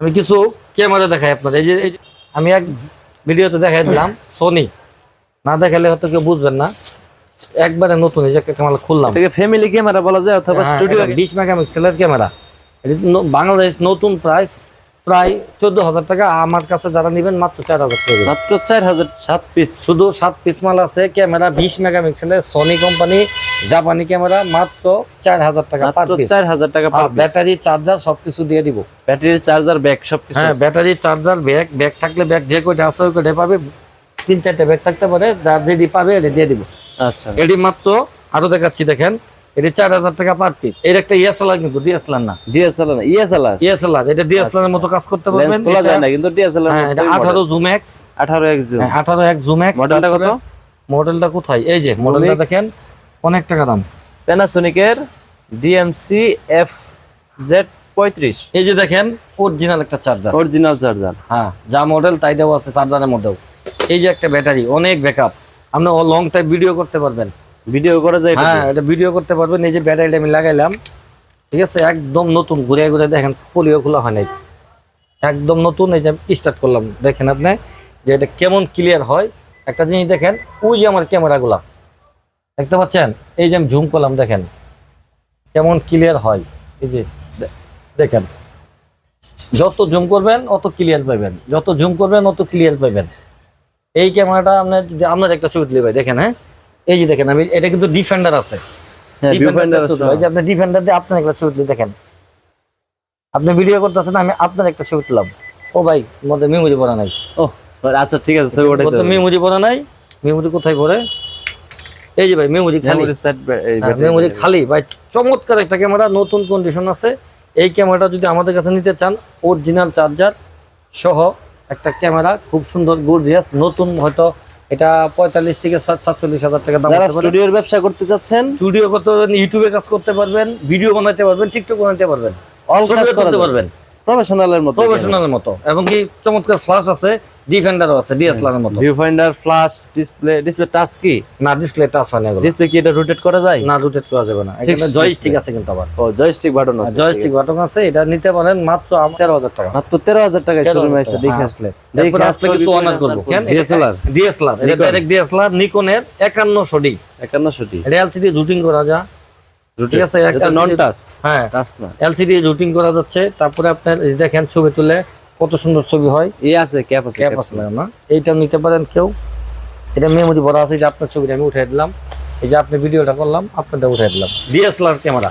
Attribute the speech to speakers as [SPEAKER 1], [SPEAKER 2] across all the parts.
[SPEAKER 1] আমি কিছু ক্যামেরা দেখাই আপনাদের। এই যে আমি এক ভিডিওতে দেখাই দিলাম সোনি না দেখালে হয়তো কেউ বুঝবেন না। একবারে নতুন এই যে একটা ক্যামেরা খুললাম।
[SPEAKER 2] এটাকে ফ্যামিলি ক্যামেরা বলা যায় অথবা স্টুডিও
[SPEAKER 1] বিশ মেগাপিক্সেলের ক্যামেরা বাংলাদেশ নতুন প্রাইস প্রায় চোদ্দ হাজার টাকা। আমার কাছে যারা নেবেন মাত্র চার হাজার টাকা
[SPEAKER 2] মাত্র চার হাজার সাত পিস।
[SPEAKER 1] শুধু সাত পিস মাল আছে ক্যামেরা বিশ মেগাপিক্সেলের সোনি কোম্পানি জাপানি ক্যামেরা মাত্র চার হাজার টাকা
[SPEAKER 2] চার হাজার টাকা
[SPEAKER 1] ব্যাটারি চার্জার সবকিছু দিয়ে দিব।
[SPEAKER 2] ব্যাটারি চার্জার ব্যাগ সব কিছু
[SPEAKER 1] হ্যাঁ ব্যাটারি চার্জার ব্যাগ ব্যাগ থাকলে ব্যাগ যে কয়টা আছে ওই কয়টা পাবে। তিন চারটে ব্যাগ থাকতে পারে যার রেডি পাবে এটা দিয়ে দিব।
[SPEAKER 2] আচ্ছা।
[SPEAKER 1] এটি মাত্র আরও দেখাচ্ছি দেখেন এটি চার হাজার টাকা পার পিস এর একটা ইএসএলআর কিন্তু ডিএসএলআর না।
[SPEAKER 2] ডিএসএলআর ইএসএলআর
[SPEAKER 1] এটা ডিএসএলআর এর মতো কাজ করতে
[SPEAKER 2] লেন্স খোলা যায় না কিন্তু ডিএসএলআর
[SPEAKER 1] হ্যাঁ এটা আঠারো জুম এক্স
[SPEAKER 2] আঠারো এক জুম
[SPEAKER 1] আঠারো এক জুম এক্স
[SPEAKER 2] মডেলটা কত?
[SPEAKER 1] মডেলটা কোথায়? এই যে মডেলটা দেখেন অনেক টাকা দাম।
[SPEAKER 2] প্যানাসোনিকের ডিএমসি এফ জেড পঁয়ত্রিশ।
[SPEAKER 1] এই যে দেখেন অরিজিনাল একটা চার্জার
[SPEAKER 2] অরিজিনাল চার্জার
[SPEAKER 1] হ্যাঁ যা মডেল তাই দেওয়া আছে চার্জারের মধ্যেও। এই যে একটা ব্যাটারি অনেক ব্যাকআপ আপনি লং টাইম ভিডিও করতে পারবেন।
[SPEAKER 2] ভিডিও করা যায়
[SPEAKER 1] হ্যাঁ এটা ভিডিও করতে পারবেন। এই যে ব্যাটারিটা আমি লাগাইলাম, ঠিক আছে? একদম নতুন ঘুরে ঘুরে দেখেন পলিও খোলা হয় নাই। একদম নতুন, এই যে স্টার্ট করলাম। দেখেন আপনি যে এটা কেমন ক্লিয়ার হয়। একটা জিনিস দেখেন, ওই যে আমার ক্যামেরাগুলা দেখতে পাচ্ছেন? এই যে আমি জুম করলাম, দেখেন। কেমন ক্লিয়ার হয়। এই যে দেখেন। যত জুম করবেন, অত ক্লিয়ার পাবেন। যত জুম করবেন, অত ক্লিয়ার পাবেন। এই ক্যামেরাটা আপনার যদি আপনার একটা ছবি তুলে ভাই, দেখেন হ্যাঁ? এই যে দেখেন আমি এটা কিন্তু ডিফেন্ডার আছে।
[SPEAKER 2] হ্যাঁ
[SPEAKER 1] আপনি ডিফেন্ডার দিয়ে আপনার একটা ছবি দেখেন। আপনি ভিডিও করতেছেন আমি আপনার একটা ছবি তুললাম। ও ভাই মধ্যে মেমোরি পড়া নাই।
[SPEAKER 2] ও আচ্ছা ঠিক আছে ছবি ওটাই
[SPEAKER 1] মেমোরি পড়া নাই। মেমোরি কোথায় এই যে ভাই মেমোরি খালি।
[SPEAKER 2] মেমোরি
[SPEAKER 1] মেমোরি খালি। ভাই চমৎকার একটা ক্যামেরা নতুন কন্ডিশন আছে। এই ক্যামেরাটা যদি আমাদের কাছে নিতে চান অরিজিনাল চার্জার সহ একটা ক্যামেরা খুব সুন্দর গর্জিয়াস নতুন হয়তো এটা পঁয়তাল্লিশ থেকে সাতচল্লিশ হাজার টাকা দাম
[SPEAKER 2] যারা স্টুডিওর ব্যবসা করতে চাচ্ছেন
[SPEAKER 1] স্টুডিও করতে পারবেন ইউটিউবে কাজ করতে পারবেন ভিডিও বানাতে পারবেন টিকটক বানাতে পারবেন।
[SPEAKER 2] অল কাজ
[SPEAKER 1] করতে পারবেন।
[SPEAKER 2] প্রফেশনালের মতো।
[SPEAKER 1] প্রফেশনালের মতো। এবং কি চমৎকার ফ্লাশ আছে। ডিফেন্ডারও আছে ডিএসএলআর মতো।
[SPEAKER 2] Viewfinder flash display display touch কি?
[SPEAKER 1] না ডিসপ্লে টাচ হয় না এগুলো।
[SPEAKER 2] ডিসপ্লে কি এটা রোটেট করা যায়?
[SPEAKER 1] না রোটেট করা যাবে না। এখানে জয়স্টিক আছে কিন্তু আবার।
[SPEAKER 2] ও জয়স্টিক বাটন আছে
[SPEAKER 1] জয়স্টিক বাটন আছে। এটা নিতে পারেন মাত্র তেরো হাজার টাকা।
[SPEAKER 2] মাত্র তেরো হাজার টাকায় শোরুমে এসে দেখে
[SPEAKER 1] হ্যাঁ,
[SPEAKER 2] আসলে।
[SPEAKER 1] তারপরে আসলে কিছু অনার করব। কেন
[SPEAKER 2] ডিএসএলআর
[SPEAKER 1] ডিএসএলআর এটা ডাইরেক্ট ডিএসএলআর নিকনের একান্নশো ডি
[SPEAKER 2] একান্নশো টি
[SPEAKER 1] এটা এলসিডি রুটিং করা যা। ঠিক আছে
[SPEAKER 2] নন টাচ
[SPEAKER 1] হ্যাঁ।
[SPEAKER 2] টাচ না।
[SPEAKER 1] এলসিডি রুটিং করা যাচ্ছে। তারপরে আপনার দেখেন ছবি তুলে কত সুন্দর ছবি হয়।
[SPEAKER 2] এই আছে ক্যাপ আছে
[SPEAKER 1] ক্যাপ আছে না এইটা নিতে পারেন কেউ। এটা মেমোরি ভরা আছে যে আপনার ছবিটা আমি উঠিয়ে দিলাম। এই যে আপনি ভিডিওটা করলাম আপনারটা উঠিয়ে দিলাম। DSLR camera.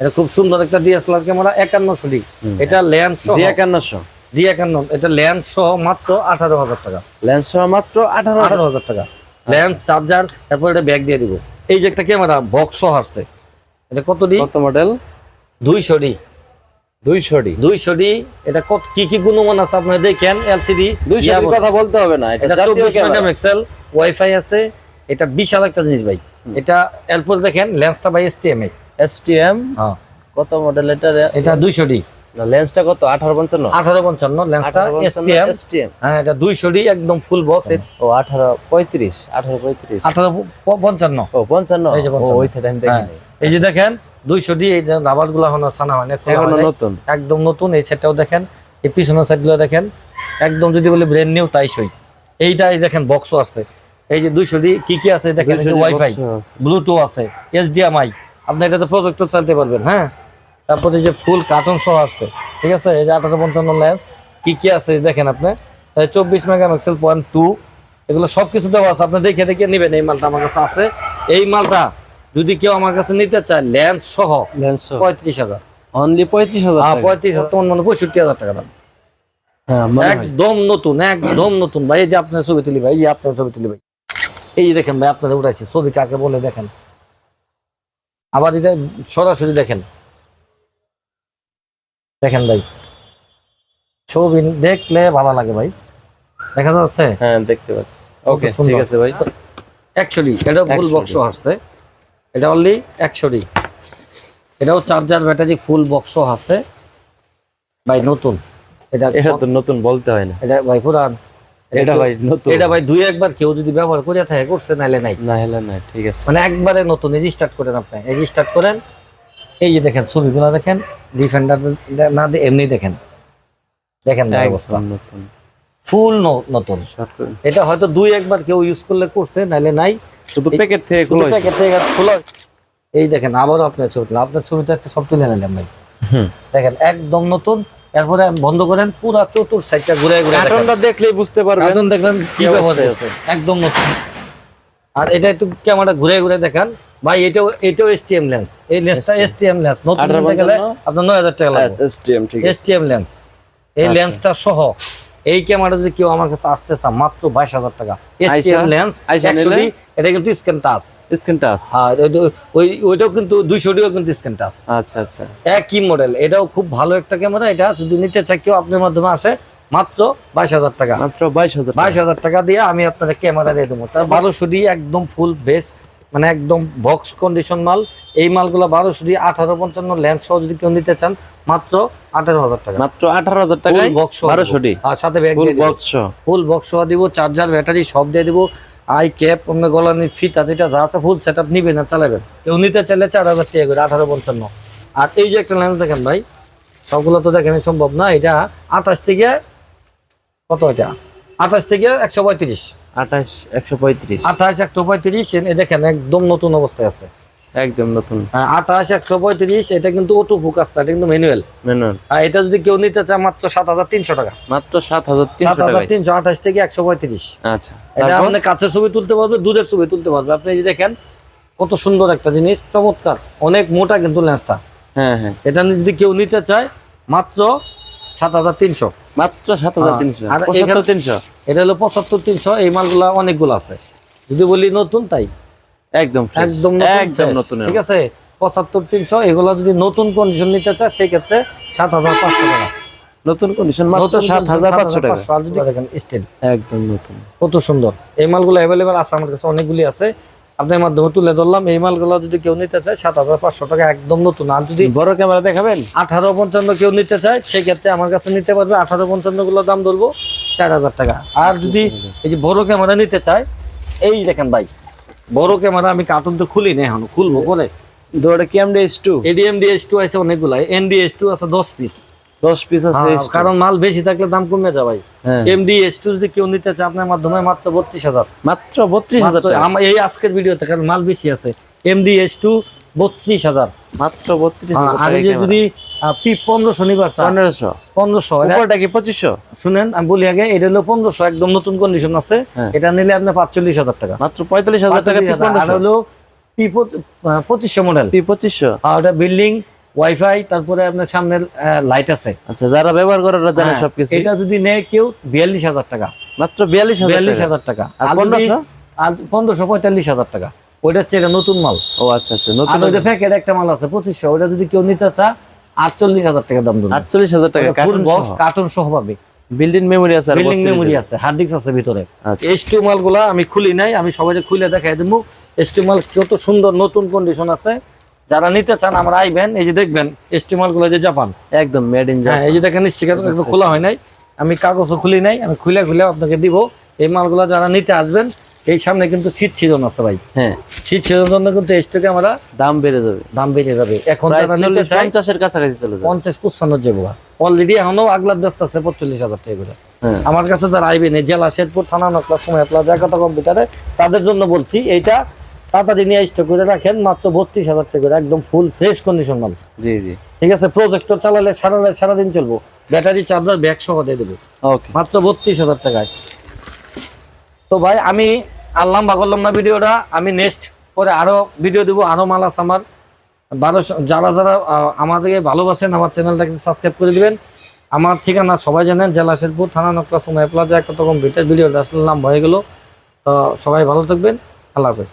[SPEAKER 1] এটা খুব সুন্দর একটা ডিএসএলআর ক্যামেরা একান্নশো ডি। এটা ল্যান্ড সহ।
[SPEAKER 2] একান্নশো।
[SPEAKER 1] ডি একান্ন এটা ল্যান্ড সহ মাত্র আঠারো হাজার টাকা।
[SPEAKER 2] লেন্স সহ মাত্র আঠারো
[SPEAKER 1] আঠারো হাজার টাকা। ল্যান্ড চার্জার তারপর এটা ব্যাগ দিয়ে দিব। এই যে একটা ক্যামেরা বক্স সহ আসছে। এটা কত ডি?
[SPEAKER 2] কত মডেল
[SPEAKER 1] দুইশো ডি।
[SPEAKER 2] দুইশো ডি
[SPEAKER 1] দুইশো ডি এটা কত কি কি গুণমান আছে দেখেন? এলসিডি
[SPEAKER 2] কথা বলতে হবে না এটা
[SPEAKER 1] এটা চব্বিশ মেগাপিক্সেল ওয়াইফাই আছে। এটা বিশাল একটা জিনিস ভাই। এটা এরপর দেখেন লেন্সটা ভাই এসটিএমএ
[SPEAKER 2] এসটিএম
[SPEAKER 1] হ্যাঁ।
[SPEAKER 2] কত মডেল এটা?
[SPEAKER 1] এটা দুইশো ডি
[SPEAKER 2] লেন্সটা কত? আঠারো পঞ্চান্ন?
[SPEAKER 1] আঠারো পঞ্চান্ন লেন্সটা এসটিএম
[SPEAKER 2] এসটিএম
[SPEAKER 1] হ্যাঁ এটা দুইশো ডি একদম ফুল বক্স
[SPEAKER 2] ও আঠারো পঁয়ত্রিশ আঠারো পঁয়ত্রিশ।
[SPEAKER 1] আঠারো পঞ্চান্ন।
[SPEAKER 2] ও পঞ্চান্ন। ওই
[SPEAKER 1] হ্যাঁ, এই যে দেখেন দুইশো এই রাবারগুলো এখনও ছানা হয় না।
[SPEAKER 2] নতুন?
[SPEAKER 1] একদম নতুন এই সেটটাও দেখেন এই পিছনের সাইডগুলো দেখেন একদম যদি বলি ব্র্যান্ড নিউ তাই সই। এইটা এই দেখেন বক্সও আছে। এই যে দুইশো ডি কি কি আছে দেখেন ওয়াইফাই। ব্লুটুথ আছে। এইচডিএমআই আপনি এটাতে প্রজেক্টর চালাতে পারবেন হ্যাঁ? তারপরে এই যে ফুল কার্টন সহ আসছে ঠিক আছে? এই যে আঠারো পঞ্চান্ন লেন্স কি কি আছে দেখেন আপনি? চব্বিশ মেগাপিক্সেল পয়েন্ট টু এগুলো সব কিছু দেওয়া আছে আপনি দেখে দেখে নেবেন এই মালটা আমার কাছে আছে। এই মালটা যদি কেউ আমার কাছে নিতে চায় লেন্স সহ
[SPEAKER 2] লেন্স
[SPEAKER 1] পঁয়ত্রিশ হাজার।
[SPEAKER 2] অনলি পঁয়ত্রিশ হাজার
[SPEAKER 1] হ্যাঁ
[SPEAKER 2] টাকা।
[SPEAKER 1] পঁয়ত্রিশ হাজার তোমার মানে পঁয়ষট্টি হাজার টাকা দাম।
[SPEAKER 2] হ্যাঁ
[SPEAKER 1] একদম নতুন একদম নতুন। ভাই এই যে আপনার ছবি তুলি ভাই এই যে আপনার ছবি তুলি ভাই। এই যে দেখেন ভাই আপনাদের উঠাইছি ছবি কাকে বলে দেখেন। আবার এটা সরাসরি দেখেন। দেখেন ভাই ছবি দেখলে ভালো লাগে ভাই। দেখা যাচ্ছে?
[SPEAKER 2] হ্যাঁ দেখতে পাচ্ছি। ওকে ঠিক আছে ভাই।
[SPEAKER 1] একশোটি এটা ফুল
[SPEAKER 2] 100
[SPEAKER 1] বক্স আসছে। এটা অনলি একশোটি এটাও চার্জার ব্যাটারি ফুল বক্স আছে। ভাই নতুন। এটা
[SPEAKER 2] এটা তো নতুন বলতে হয় না।
[SPEAKER 1] এটা ভাই পুরান।
[SPEAKER 2] এটা ভাই নতুন।
[SPEAKER 1] এটা ভাই দুই একবার কেউ যদি ব্যবহার করে থাকে করছে নাইলে নাই।
[SPEAKER 2] না হলে না ঠিক আছে।
[SPEAKER 1] মানে একবারে নতুন এই স্টার্ট করেন আপনি। এই স্টার্ট করেন এই যে দেখেন ছবিগুলো দেখেন ডিফেন্ডার না এমনি দেখেন। দেখেন ভাই অবস্থা।
[SPEAKER 2] নতুন।
[SPEAKER 1] ফুল নতুন। এটা হয়তো দুই একবার কেউ ইউজ করলে করছে নাহলে নাই।
[SPEAKER 2] শুধু প্যাকেট থেকে খোলা
[SPEAKER 1] প্যাকেট থেকে খোলা এই দেখেন আবারও আপনার ছবি। আপনার ছবিটা আজকে সব তুলে নিলাম ভাই। দেখেন একদম নতুন। এরপরে বন্ধ করেন পুরো চতুর সাইডটা ঘুরে ঘুরে
[SPEAKER 2] কার্টনটা দেখলেই বুঝতে পারবেন
[SPEAKER 1] কার্টুন দেখলেন কি ব্যবহার আছে। একদম নতুন। আর এটা একটু ক্যামেরা ঘুরে ঘুরে দেখান। ভাই এটাও এটাও এসটিএম লেন্স এই লেন্সটা এসটিএম লেন্স নতুন গেলে আপনার নয় হাজার টাকা লাগবে।
[SPEAKER 2] এসটিএম ঠিক আছে।
[SPEAKER 1] এসটিএম লেন্স এই
[SPEAKER 2] আচ্ছা।
[SPEAKER 1] লেন্সটা সহ। এই ক্যামেরা যদি কেউ আমার কাছে আসতে চান মাত্র বাইশ হাজার টাকা। লেন্স অ্যাকচুয়ালি এটা কিন্তু টাচ
[SPEAKER 2] স্ক্রিন টাচ
[SPEAKER 1] ওই- ওইটাও কিন্তু কিন্তু
[SPEAKER 2] আচ্ছা আচ্ছা।
[SPEAKER 1] একই মডেল এটাও খুব ভালো একটা ক্যামেরা এটা যদি নিতে চাই কেউ আপনার মাধ্যমে আসে মাত্র বাইশ হাজার টাকা।
[SPEAKER 2] মাত্র বাইশ হাজার
[SPEAKER 1] বাইশ হাজার টাকা দিয়ে আমি আপনাদের ক্যামেরা দিয়ে দেবো। তার বারোশো দিয়ে একদম ফুল বেস মানে একদম বক্স কন্ডিশন মাল। এই মালগুলো বারোশো দিয়ে আঠারো পঞ্চান্ন লেন্স সহ যদি কেউ নিতে চান মাত্র আঠারো হাজার টাকা।
[SPEAKER 2] মাত্র আঠারো হাজার টাকা
[SPEAKER 1] বক্স
[SPEAKER 2] বারোশো ডি
[SPEAKER 1] আর সাথে ব্যাগ
[SPEAKER 2] বক্স
[SPEAKER 1] ফুল বক্স দিব চার্জার ব্যাটারি সব দিয়ে দিব। আই ক্যাপ আপনার গলানি ফিতা যেটা যা আছে ফুল সেট আপ নিবে না চালাবেন। কেউ নিতে চাইলে চার হাজার টাকা করে আঠারো পঞ্চান্ন। আর এই যে একটা লেন্স দেখেন ভাই সবগুলো তো দেখেন সম্ভব না। এটা আঠাশ থেকে কত এটা? আঠাশ থেকে একশো পঁয়ত্রিশ।
[SPEAKER 2] আঠাশ একশো পঁয়ত্রিশ।
[SPEAKER 1] আঠাশ একশো পঁয়ত্রিশ দেখেন একদম নতুন অবস্থায় আছে।
[SPEAKER 2] একদম নতুন।
[SPEAKER 1] হ্যাঁ, আঠাশ একশো পঁয়ত্রিশ এটা কিন্তু অটো ফোকাস এটা কিন্তু ম্যানুয়াল
[SPEAKER 2] ম্যানুয়াল
[SPEAKER 1] আর এটা যদি কেউ নিতে চায় মাত্র সাত হাজার তিনশো টাকা।
[SPEAKER 2] মাত্র সাত হাজার
[SPEAKER 1] সাত হাজার তিনশো আঠাশ থেকে একশো পঁয়ত্রিশ।
[SPEAKER 2] আচ্ছা
[SPEAKER 1] এটা? আপনি কাছের ছবি তুলতে পারবে দুধের ছবি তুলতে পারবে আপনি যে দেখেন কত সুন্দর একটা জিনিস চমৎকার। অনেক মোটা কিন্তু লেন্সটা।
[SPEAKER 2] হ্যাঁ হ্যাঁ।
[SPEAKER 1] এটা যদি কেউ নিতে চায় মাত্র সাত হাজার তিনশো।
[SPEAKER 2] মাত্র সাত হাজার। তিনশো। পঁচাত্তর তিনশো।
[SPEAKER 1] এটা হলো পঁচাত্তর তিনশো এই মালগুলা অনেকগুলো আছে। যদি বলি নতুন তাই?
[SPEAKER 2] একদম
[SPEAKER 1] একদম
[SPEAKER 2] একদম নতুন
[SPEAKER 1] ঠিক আছে? পঁচাত্তর তিনশো এগুলো যদি নতুন কন্ডিশন নিতে চায় সেই ক্ষেত্রে সাত হাজার পাঁচশো টাকা।
[SPEAKER 2] নতুন কন্ডিশন মাত্র
[SPEAKER 1] নতুন
[SPEAKER 2] সাত হাজার পাঁচশো টাকা।
[SPEAKER 1] 7,500 আর যদি দেখেন স্টিল
[SPEAKER 2] একদম নতুন।
[SPEAKER 1] কত সুন্দর। এই মালগুলো আছে আমার কাছে অনেকগুলি আছে। আপনার মাধ্যমে তুলে ধরলাম। এই মালগুলো যদি কেউ নিতে চায় সাত হাজার পাঁচশো টাকা একদম নতুন। আর যদি
[SPEAKER 2] বড় ক্যামেরা দেখাবেন?
[SPEAKER 1] আঠারো পঞ্চান্ন কেউ নিতে চায় সেই ক্ষেত্রে আমার কাছে নিতে পারবে। আঠারো পঞ্চান্নগুলো দাম ধরবো চার হাজার টাকা। আর যদি এই যে বড় ক্যামেরা নিতে চায় এই দেখেন ভাই বড় ক্যামেরা আমি কার্টুন তো খুলি না এখন খুলবো পরে।
[SPEAKER 2] দুটো কি MD S two
[SPEAKER 1] ADM DS two আছে অনেকগুলো এনডিএস টু আছে দশ পিস
[SPEAKER 2] দশ পিস আছে
[SPEAKER 1] কারণ মাল বেশি থাকলে দাম কমে যায় ভাই।
[SPEAKER 2] হ্যাঁ।
[SPEAKER 1] এমডি এস টু যদি কেউ নিতে চায় আপনার মাধ্যমে মাত্র বত্রিশ হাজার।
[SPEAKER 2] মাত্র বত্রিশ হাজার
[SPEAKER 1] মাত্র
[SPEAKER 2] টাকা।
[SPEAKER 1] আমার এই আজকের ভিডিওতে কারণ মাল বেশি আছে। এমডি এস টু বত্রিশ হাজার।
[SPEAKER 2] মাত্র বত্রিশ
[SPEAKER 1] হ্যাঁ,
[SPEAKER 2] হাজার
[SPEAKER 1] আর যে যদি নিবার
[SPEAKER 2] উপরটা কি পঁচিশশো?
[SPEAKER 1] শুনেন আমি বলি আগে এটা হলো পনেরোশো একদম নতুন কন্ডিশন আছে।
[SPEAKER 2] হ্যাঁ।
[SPEAKER 1] এটা নিলে আপনার পাঁচচল্লিশ হাজার টাকা।
[SPEAKER 2] মাত্র পঁয়তাল্লিশ হাজার টাকা পি
[SPEAKER 1] 45,000 আর হলো পি মডেল
[SPEAKER 2] পি
[SPEAKER 1] আর বিল্ডিং ওয়াইফাই তারপরে আপনার সামনে লাইট আছে।
[SPEAKER 2] আচ্ছা যারা ব্যবহার করে ওরা জানে
[SPEAKER 1] হ্যাঁ,
[SPEAKER 2] সবকিছু।
[SPEAKER 1] এটা যদি নেয় কেউ বিয়াল্লিশ হাজার টাকা।
[SPEAKER 2] মাত্র বিয়াল্লিশ
[SPEAKER 1] বিয়াল্লিশ
[SPEAKER 2] টাকা।
[SPEAKER 1] হাজার টাকা।
[SPEAKER 2] আর
[SPEAKER 1] যদি-
[SPEAKER 2] 1500?
[SPEAKER 1] আর পনেরোশো পঁয়তাল্লিশ হাজার টাকা। ওইটা হচ্ছে নতুন মাল।
[SPEAKER 2] ও আচ্ছা আচ্ছা নতুন
[SPEAKER 1] ওই যে প্যাকেট একটা মাল আছে পঁচিশশো ওটা যদি কেউ নিতে চা আটচল্লিশ হাজার টাকা দাম দেবে
[SPEAKER 2] আটচল্লিশ হাজার টাকা
[SPEAKER 1] ফুল
[SPEAKER 2] কার্টুন
[SPEAKER 1] বক্স কার্টুন সহ? পাবে।
[SPEAKER 2] বিল্ডিং মেমোরি আছে
[SPEAKER 1] বিল্ডিং মেমোরি আছে। হার্ড ডিস্ক আছে ভিতরে।
[SPEAKER 2] আচ্ছা।
[SPEAKER 1] এইচ টু মালগুলা আমি খুলি নাই আমি সবাইকে খুলে দেখাই দেবো। এইচ টু মাল কত সুন্দর নতুন কন্ডিশন আছে। যারা নিতে চান আমরা আইবেন এই যে দেখবেন এইচ টু মালগুলো যে জাপান
[SPEAKER 2] একদম মেড ইন
[SPEAKER 1] হ্যাঁ এই যে দেখেন স্টিকার খোলা হয় নাই। আমি কাগজও খুলি নাই আমি খুলে খুলে আপনাকে দিব। এই মালগুলো যারা নিতে আসবেন এই সামনে কিন্তু শীত সিজন আছে ভাই।
[SPEAKER 2] হ্যাঁ।
[SPEAKER 1] শীত সিজন জন্য কিন্তু এইচ টু ক্যামেরা
[SPEAKER 2] দাম বেড়ে যাবে।
[SPEAKER 1] দাম বেড়ে যাবে। এখন
[SPEAKER 2] পঞ্চাশের কাছাকাছি চলে যাবে।
[SPEAKER 1] পঞ্চাশ পুষ্পান্ন যাব অলরেডি এখনও আগলাপ ব্যস্ত আছে পঁয়তাল্লিশ হাজার টাকা করে।
[SPEAKER 2] হ্যাঁ।
[SPEAKER 1] আমার কাছে যারা আইবেন এই জেলা শেরপুর থানা নকলা সময় প্লাজা কথা কম্পিউটারে তাদের জন্য বলছি এইটা তাড়াতাড়ি নিয়ে স্টক করে রাখেন মাত্র বত্রিশ হাজার টাকা করে একদম ফুল ফ্রেশ কন্ডিশন মাল।
[SPEAKER 2] জি জি।
[SPEAKER 1] ঠিক আছে প্রজেক্টর চালালে সারা সারাদিন চলবো ব্যাটারি চার্জার ব্যাগ সহ দিয়ে দেবো।
[SPEAKER 2] ওকে
[SPEAKER 1] মাত্র বত্রিশ হাজার টাকায়। তো ভাই আমি আর লম্বা করলাম না ভিডিওটা আমি নেক্সট পরে আরও ভিডিও দেবো আরও মাল আছে আমার। বারোশো যারা যারা আমাদেরকে ভালোবাসেন আমার চ্যানেলটাকে সাবস্ক্রাইব করে দিবেন। আমার ঠিকানা সবাই জানেন জেলা শেরপুর থানা নকলা সময় প্লাজা কত কম্পিউটার ভিডিওটা আসলে নাম হয়ে গেল। তো সবাই ভালো থাকবেন আল্লাহ হাফেজ।